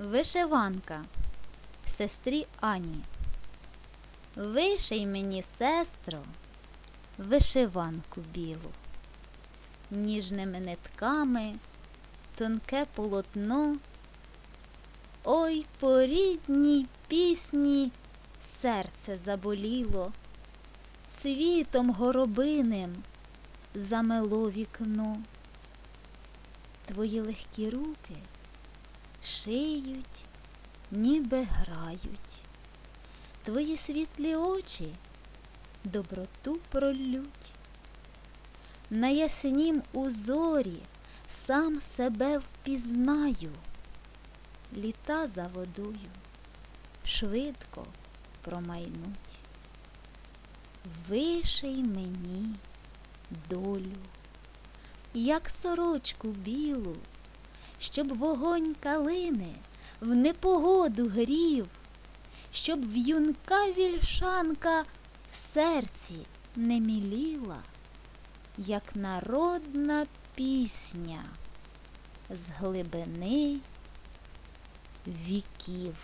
Вишиванка сестрі Ані. Виший мені, сестро, вишиванку білу, ніжними нитками, тонке полотно. Ой, по рідній пісні серце заболіло, цвітом горобиним замело вікно. Твої легкі руки шиють, ніби грають. Твої світлі очі доброту пролють. На яснім узорі сам себе впізнаю. Літа за водою швидко промайнуть. Виший мені долю, як сорочку білу, щоб вогонь калини в непогоду грів, щоб в'юнка вільшанка в серці не міліла, як народна пісня з глибини віків.